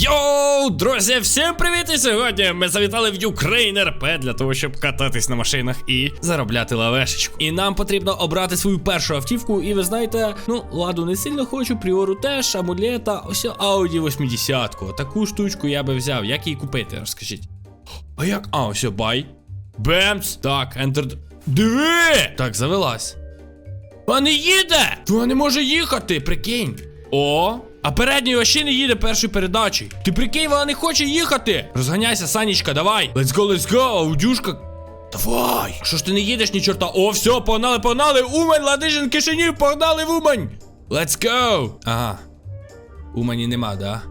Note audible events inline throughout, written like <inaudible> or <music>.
Йоу, друзі, всім привіт! І сьогодні ми завітали в Ukraine RP для того, щоб кататись на машинах і заробляти лавешечку. І нам потрібно обрати свою першу автівку. І ви знаєте, ну, ладу не сильно хочу, пріору теж, амулета, ось Audi 80. Таку штучку я би взяв. Як її купити, розкажіть. А як? А, ось бай. Бемс. Так, enter. Диви! Так, завелась. Вона не їде! Вона не може їхати, прикинь. О, а передній вообще не їде першою передачею. Ти прикинь, вона не хоче їхати. Розганяйся, Санічка, давай. Let's go, let's go, аудюшка. Давай. Що ж ти не їдеш, ні чорта? О, все, погнали, погнали. Умань, Ладижин, Кишинів, погнали в Умань. Let's go. Ага. Умані нема, да?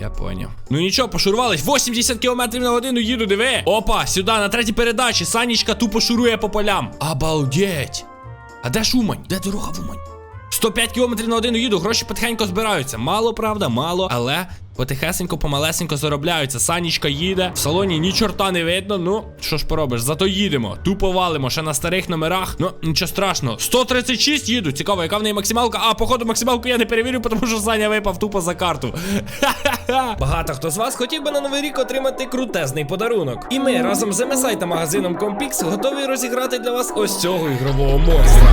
Я поняв. Ну нічого, пошурвались. 80 км на годину їду, диви. Опа, сюди, на третій передачі. Санічка тупо шурує по полям. Обалдеть. А де ж Умань? Де дорога в Умань? 105 км на годину їду, гроші потихеньку збираються. Мало, правда, мало, але потихесенько, помалесенько заробляються. Санічка їде, в салоні ні чорта не видно. Ну, що ж поробиш, зато їдемо. Тупо валимо, ще на старих номерах. Ну, нічого страшного. 136 їду. Цікаво, яка в неї максималка. А, походу, максималку я не перевірю, тому що Саня випав тупо за карту. Ха-ха-ха. Багато хто з вас хотів би на новий рік отримати крутезний подарунок. І ми разом з MSI та магазином Compix готові розіграти для вас ось цього ігрового монстра.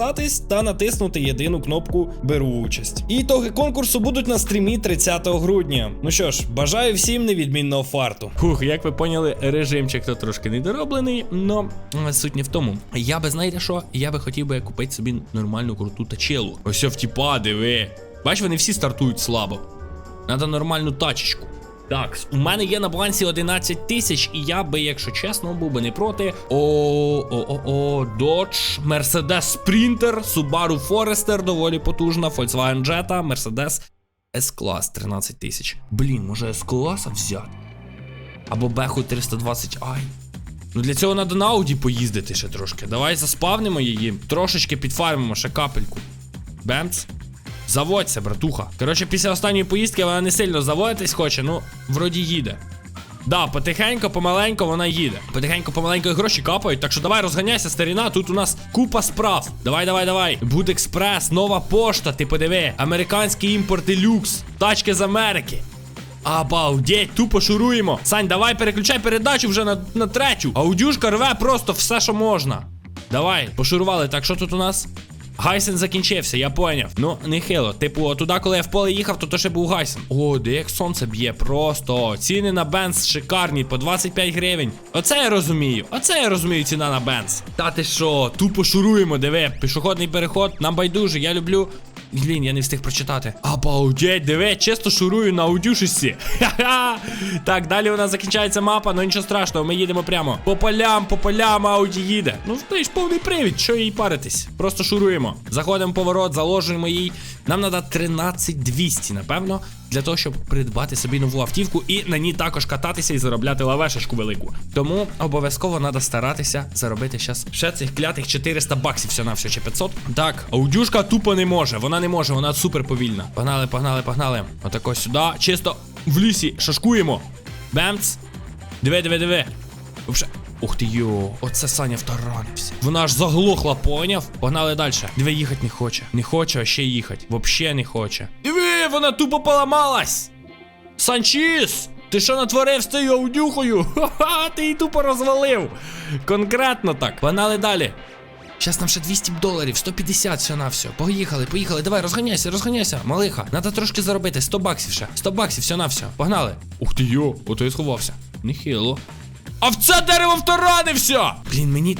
підписатись та натиснути єдину кнопку Беру участь. І ітоги конкурсу будуть на стрімі 30 грудня. Ну що ж, бажаю всім невідмінного фарту. Фух, як ви поняли, режимчик то трошки недороблений, но суть не в тому. Я би знаєте що? Я би хотів би купити собі нормальну круту тачелу. Ось в тіпа, диви. Бач, вони всі стартують слабо. Надо нормальну тачечку. Так, у мене є на балансі 11 тисяч, і я би, якщо чесно, був би не проти. О, о, о, о, Dodge, Mercedes Sprinter, Subaru Forester, доволі потужна, Volkswagen Jetta, Mercedes S-Class 13 тисяч. Блін, може S-класа взяти? Або Беху 320i. Ну для цього треба на Ауді поїздити ще трошки. Давай заспавнимо її, трошечки підфармимо ще капельку. Бемц. Заводься, братуха. Коротше, після останньої поїздки вона не сильно заводитись хоче, ну, вроді їде. Да, потихенько, помаленько вона їде. Потихенько, помаленько і гроші капають. Так що давай розганяйся, старіна. Тут у нас купа справ. Давай, давай, давай. Будекспрес, нова пошта, ти подиви. Американський імпорт і люкс. Тачки з Америки. Обалдеть, тупо шуруємо. Сань, давай переключай передачу вже на, на третю. Аудюшка рве просто все, що можна. Давай, пошурували. Так, що тут у нас? Гайсен закінчився, я поняв. Ну, не хило. Типу, туди, коли я в поле їхав, то то ще був Гайсен. О, де як сонце б'є, просто. Ціни на бенз шикарні, по 25 гривень. Оце я розумію. Оце я розумію ціна на бенз. Та ти що, тупо шуруємо, диви. Пішохідний переход, нам байдуже, я люблю. Блін, я не встиг прочитати. Обалдеть, диви, чисто шурую на аудюшисті. Ха-ха. Так, далі у нас закінчається мапа, ну нічого страшного, ми їдемо прямо. По полям, по полям ауді їде. Ну, ти ж повний привід, що їй паритись. Просто шуруємо. Заходимо в поворот, заложуємо їй. Нам треба 13200, напевно. Для того, щоб придбати собі нову автівку і на ній також кататися і заробляти лавешечку велику. Тому обов'язково треба старатися заробити зараз ще цих клятих 400 баксів все на все чи 500. Так, аудюшка тупо не може. Вона не може, вона супер повільна. Погнали, погнали, погнали. Отако сюди. Чисто в лісі шашкуємо. Бемц. Диви, диви, диви. Вообще. Ух ти йо, оце Саня втаранився. Вона аж заглохла, поняв? Погнали далі. Диви, їхати не хоче. Не хоче, а ще їхати. Вообще не хоче. Диви, вона тупо поламалась. Санчіс! Ти що натворив з цією аудюхою? Ха-ха, ти її тупо розвалив. Конкретно так. Погнали далі. Щас нам ще 200 доларів, 150 все на все. Поїхали, поїхали. Давай, розганяйся, розганяйся. Малиха. Надо трошки заробити. 100 баксів ще. 100 баксів, все на все. Погнали. Ух ти йо, ото я сховався. Нехило. А в це дерево втаранився! Блін, мені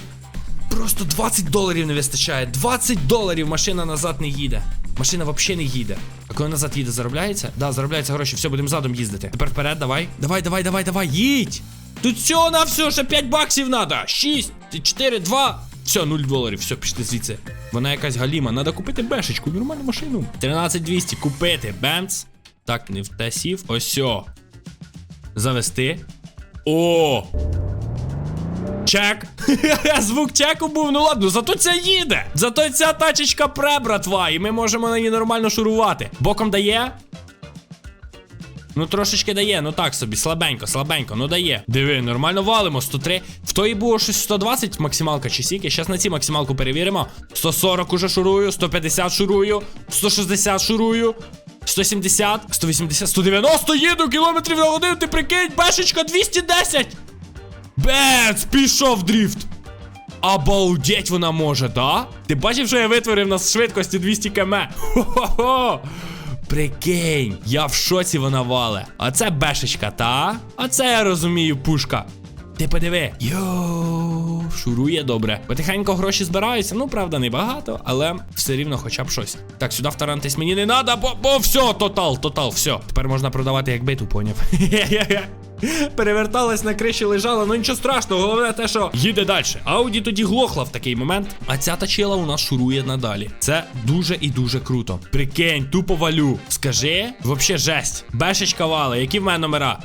просто 20 доларів не вистачає. 20 доларів машина назад не їде. Машина взагалі не їде. А коли назад їде, заробляється? Да, заробляється гроші. Все, будемо задом їздити. Тепер вперед, давай. Давай, давай, давай, давай, їдь! Тут всього на все, ще 5 баксів надо. 6, 4, 2. Все, 0 доларів. Все, пішли звідси. Вона якась галіма. Надо купити бешечку, нормальну машину. 13200 купити. Бемц. Так, не в те. Ось. сьо. Завести. О! Чек. <laughs> Звук чеку був, ну ладно, зато ця їде. Зато ця тачечка пре, братва, і ми можемо на ній нормально шурувати. Боком дає. Ну, трошечки дає, ну так собі, слабенько, слабенько, ну дає. Диви, нормально валимо, 103. В тої було щось 120 максималка чи сіки. Щас на ці максималку перевіримо. 140 уже шурую, 150 шурую, 160 шурую. 170, 180, 190 їду кілометрів на годину, ти прикинь, бешечка 210! Бец, пішов дріфт. Обалдеть вона може, да? Ти бачив, що я витворив на швидкості 200 км? Хо-хо-хо! Прикинь, я в шоці вона вале. А це бешечка, та? А це я розумію, пушка. Ти подиви. Йоу, шурує добре. Потихеньку гроші збираються. Ну, правда, не багато, але все рівно хоча б щось. Так, сюди втарантись мені не треба, бо, бо все, тотал, тотал, все. Тепер можна продавати як биту, поняв. <laughs> Переверталась на криші, лежала, ну нічого страшного, головне те, що їде далі. Ауді тоді глохла в такий момент, а ця тачила у нас шурує надалі. Це дуже і дуже круто. Прикинь, тупо валю. Скажи, вообще жесть. Бешечка вала, які в мене номера?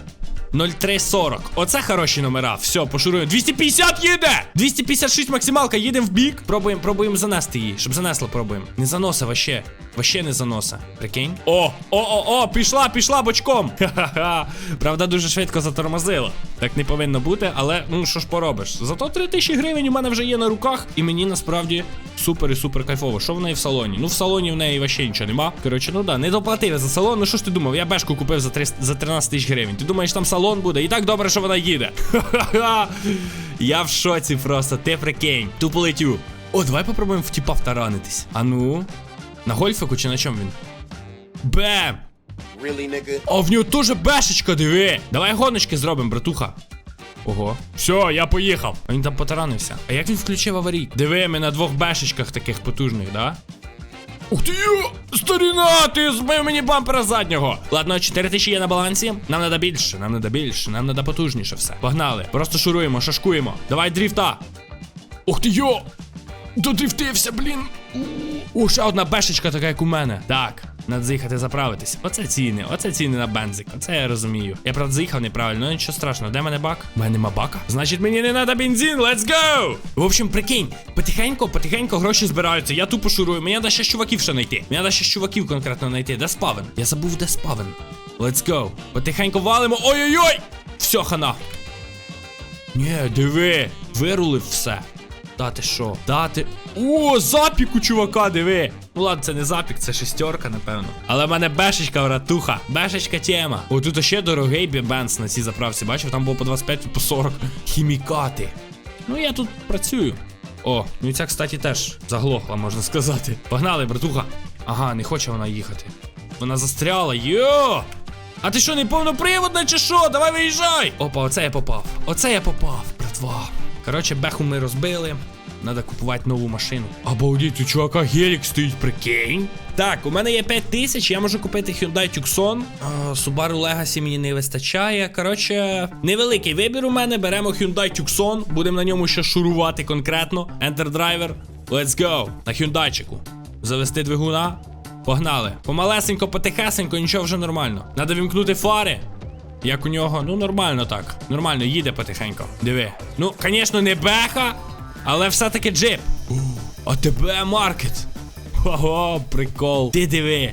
0340. Оце хороші номера. Все, пошуруємо. 250 їде! 256 максималка, їдемо в бік. Пробуємо, пробуємо занести її. Щоб занесло, пробуємо. Не заноса вообще. Вообще не заноса. Прикинь. О, о, о, о, пішла, пішла бочком. <laughs> Ха-ха-ха. Правда, дуже швидко затормозила. Так не повинно бути, але ну що ж поробиш. Зато 3000 гривень у мене вже є на руках, і мені насправді супер і супер кайфово. Що в неї в салоні? Ну в салоні в неї вообще нічого нема. Коротше, ну да, не доплатив за салон. Ну що ж ти думав? Я бешку купив за 300, за 13 тисяч гривень. Ти думаєш, там салон буде? І так добре, що вона їде. Ха-ха-ха. <laughs> Я в шоці просто, ти прикинь. Тупо летю. О, давай попробуємо в тіпа втаранитись. А ну. На гольфику чи на чому він? Бем! Really, nigga? А в нього теж бешечка, диви. Давай гоночки зробимо, братуха. Ого. Все, я поїхав. А він там потаранився. А як він включив аварійку? Диви, ми на двох бешечках таких потужних, да? Ух ти! Старіна, ти збив мені бампера заднього. Ладно, 4 тисячі є на балансі. Нам треба більше, нам треба більше, нам треба потужніше все. Погнали. Просто шуруємо, шашкуємо. Давай дріфта. Ух ти йо! Додрифтився, блін. О, ще одна бешечка така, як у мене. Так, надо заїхати заправитись. Оце ціни, оце ціни на бензик. Оце я розумію. Я правда заїхав неправильно, ну нічого страшного. Де мене бак? У мене нема бака. Значить, мені не треба бензин, let's go! В общем, прикинь, потихеньку, потихеньку гроші збираються. Я тупо шурую. Мені треба ще чуваків ще знайти. Мені треба ще чуваків конкретно знайти. Де спавен? Я забув, де спавен. Let's go. Потихеньку валимо. Ой-ой-ой! Все, хана. Ні, диви, вирулив все. Дати що? Дати. О, запік у чувака, диви. Ну ладно, це не запік, це шестерка, напевно. Але в мене бешечка, вратуха. Бешечка тема. О, тут ще дорогий бенз на цій заправці. Бачив, там було по 25, по 40. Хімікати. Ну я тут працюю. О, ну і ця, кстати, теж заглохла, можна сказати. Погнали, братуха. Ага, не хоче вона їхати. Вона застряла. Йо! А ти що, не повноприводна чи що? Давай виїжджай! Опа, оце я попав. Оце я попав, братва. Коротше, беху ми розбили. Надо купувати нову машину. Обалдіть, у чувака гелік стоїть, прикинь. Так, у мене є 5 тисяч, я можу купити Hyundai Tucson. А, Subaru Legacy мені не вистачає. Коротше, невеликий вибір у мене. Беремо Hyundai Tucson, будемо на ньому ще шурувати конкретно. Enter Driver. Let's go. На Hyundaiчику. Завести двигуна. Погнали. Помалесенько, потихесенько, нічого вже нормально. Надо вімкнути фари. Як у нього, ну нормально так. Нормально, їде потихенько. Диви. Ну, звісно, не беха, але все-таки джип. А тебе маркет. Ого, прикол. Ти диви.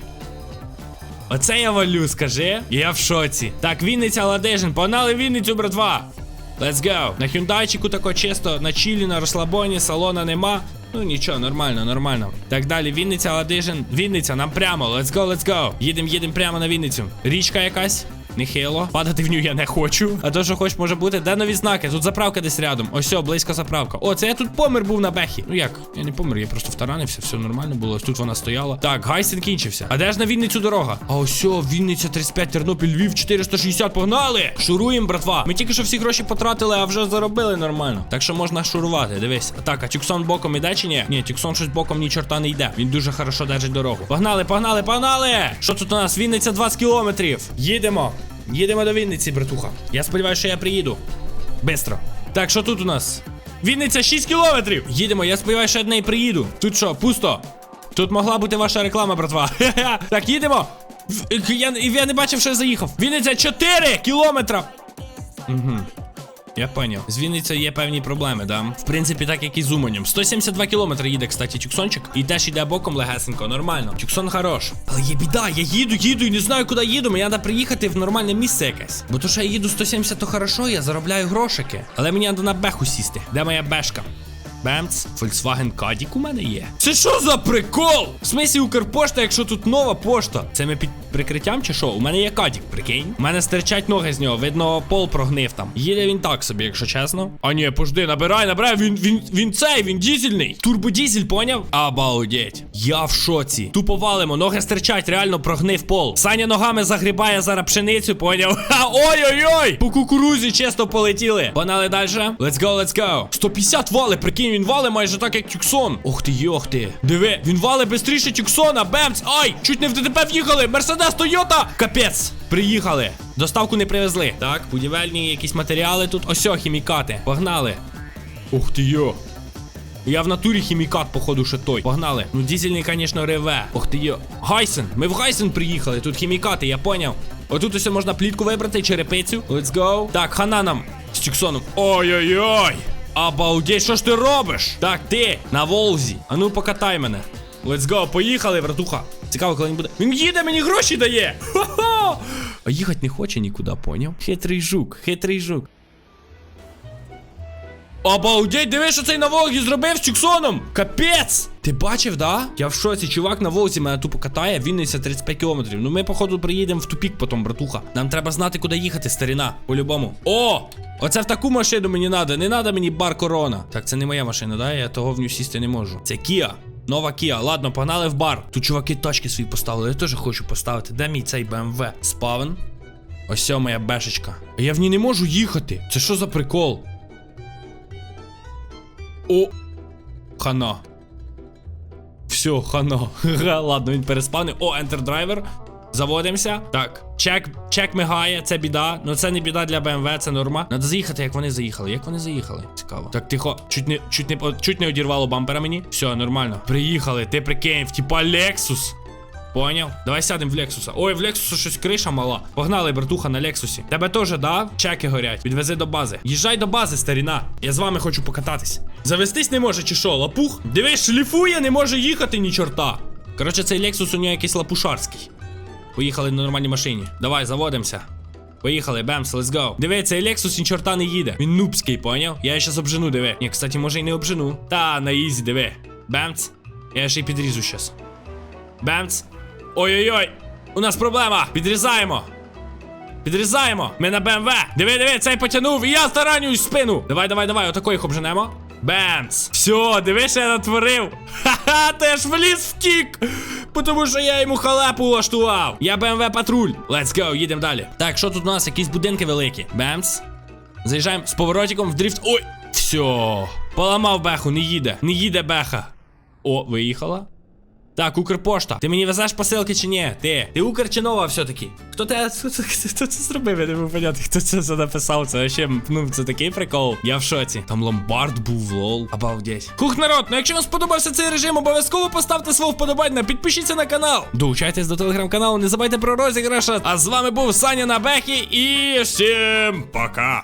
Оце я валю, скажи. Я в шоці. Так, Вінниця Ладижин, погнали Вінницю, братва. Let's go. На хюндайчику тако чисто, на чилі, на розслабоні, салона нема. Ну нічого, нормально, нормально. Так далі, Вінниця, Ладижин, Вінниця, нам прямо. Let's go, let's go. Їдем, їдем прямо на Вінницю. Річка якась. Нехило. Падати в нього я не хочу. А то, що хоч може бути, де нові знаки? Тут заправка десь рядом. Ось, о, близько заправка. О, це я тут помер був на бехі. Ну як? Я не помер, я просто втаранився, все нормально було. Тут вона стояла. Так, Гайсен кінчився. А де ж на Вінницю дорога? А ось, Вінниця 35, Тернопіль, Львів 460, погнали! Шуруємо, братва. Ми тільки що всі гроші потратили, а вже заробили нормально. Так що можна шурувати, дивись. Так, а Тюксон боком іде чи ні? Ні, Тюксон щось боком ні чорта не йде. Він дуже хорошо держить дорогу. Погнали, погнали, погнали! Що тут у нас? Вінниця 20 кілометрів. Їдемо. Їдемо до Вінниці, братуха. Я сподіваюся, що я приїду. Бистро. Так, що тут у нас? Вінниця 6 кілометрів. Їдемо, я сподіваюся, що я до неї приїду. Тут що, пусто? Тут могла бути ваша реклама, братва. <laughs> Так, їдемо. Я не бачив, що я заїхав. Вінниця 4 кілометра. Угу. Я поняв. З Вінницею є певні проблеми, да? В принципі, так як і з Уманем. 172 кілометри їде, кстати, Чуксончик. І теж іде боком легесенько, нормально. Чуксон хорош. Але є біда, я їду, їду і не знаю, куди їду. Мені треба приїхати в нормальне місце якесь. Бо то, що я їду 170, то хорошо, я заробляю грошики. Але мені треба на беху сісти. Де моя бешка? Бемц, Volkswagen Caddy у мене є. Це що за прикол? В смислі Укрпошта, якщо тут нова пошта. Це ми під прикриттям чи що? У мене є кадік, прикинь. У мене стирчать ноги з нього, видно, пол прогнив там. Їде він так собі, якщо чесно. А ні, пожди, набирай, набирай, він він він цей, він дізельний. Турбодізель, поняв? Обалдеть. Я в шоці. Тупо валимо, ноги стирчать, реально прогнив пол. Саня ногами загрібає зараз пшеницю, поняв? <laughs> Ой-ой-ой! По кукурузі чисто полетіли. Погнали далі. Let's go, let's go. 150 вали, прикинь, він вали майже так, як Тюксон. Ох ти, йох ти. Диви, він вали бистріше Тюксона, бемц. Ай, чуть не в ДТП в'їхали. Мерседес, Тойота. Капець. Приїхали. Доставку не привезли. Так, будівельні якісь матеріали тут. Ось, о, хімікати. Погнали. Ух ти йо. Я в натурі хімікат, походу, ще той. Погнали. Ну, дізельний, звісно, реве. Ох ти йо. Гайсен. Ми в Гайсен приїхали. Тут хімікати, я поняв. Отут ось можна плітку вибрати, черепицю. Let's go. Так, хана нам з Тюксоном. Ой-ой-ой. Обалдеть, що ж ти робиш? Так, ти на Волзі. А ну покатай мене. Let's go, поїхали, братуха. Цікаво, коли він буде. Він їде, мені гроші дає. Хо-хо! А їхати не хоче нікуди, поняв? Хитрий жук, хитрий жук. Обалдеть, диви, що цей на Волгі зробив з Чуксоном! Капець! Ти бачив, да? Я в шоці, чувак на Волзі мене тупо катає, Вінниця 35 кілометрів. Ну ми, походу, приїдемо в тупік потім, братуха. Нам треба знати, куди їхати, старіна. По-любому. О! Оце в таку машину мені треба, не треба мені бар корона. Так, це не моя машина, да? Я того в ню сісти не можу. Це Кіа. Нова Кіа. Ладно, погнали в бар. Тут чуваки тачки свої поставили. Я теж хочу поставити. Де мій цей BMW? Спавен. Ось моя бешечка. Я в ній не можу їхати. Це що за прикол? О! Хана. Все, хана. Ладно, він переспавнив. О, Enter Driver. Заводимося. Так, чек, чек мигає, це біда. Ну це не біда для BMW, це норма. Надо заїхати, як вони заїхали. Як вони заїхали? Цікаво. Так, тихо, чуть не, чуть не, чуть не одірвало бампера мені. Все, нормально. Приїхали, ти прикинь, типа Lexus. Поняв? Давай сядемо в Лексуса. Ой, в Лексуса щось криша мала. Погнали, братуха, на Лексусі. Тебе теж, да? Чеки горять. Відвези до бази. Їжджай до бази, старіна. Я з вами хочу покататись. Завестись не може, чи що, лапух? Дивись, шліфує, не може їхати ні чорта. Коротше, цей Лексус у нього якийсь лапушарський. Поїхали на нормальній машині. Давай, заводимося. Поїхали, бемс, let's go. Диви, цей Lexus ні чорта не їде. Він нубський, поняв? Я щас обжену, диви. Ні, кстати, може і не обжену. Та, на ізі, диви. Бемц. Я ще й підрізу щас. Бемц. Ой-ой-ой. У нас проблема. Підрізаємо. Підрізаємо. Ми на БМВ. Диви, диви, цей потягнув. І я старанюсь в спину. Давай, давай, давай, отако їх обженемо. Бемц. Все, диви, що я натворив. Ха-ха, ти ж вліз втік. Тому що я йому халепу влаштував. Я БМВ патруль. Let's go, їдемо далі. Так, що тут у нас? Якісь будинки великі. Бемс. Заїжджаємо з поворотиком в дріфт. Ой! Все. Поламав беху, не їде. Не їде беха. О, виїхала. Так, Укрпошта. Ти мені везеш посилки чи ні? Ти. Ти Укр чи нова все-таки? Хто те <laughs> хто, це- зробив? Я не можу поняти, хто це все написав. Це ще, ну, це такий прикол. Я в шоці. Там ломбард був, лол. Обалдеть. Хух, народ, ну якщо вам сподобався цей режим, обов'язково поставте свого вподобання, підпишіться на канал. Долучайтесь до телеграм-каналу, не забувайте про розіграш. А з вами був Саня на Бехі і всім пока.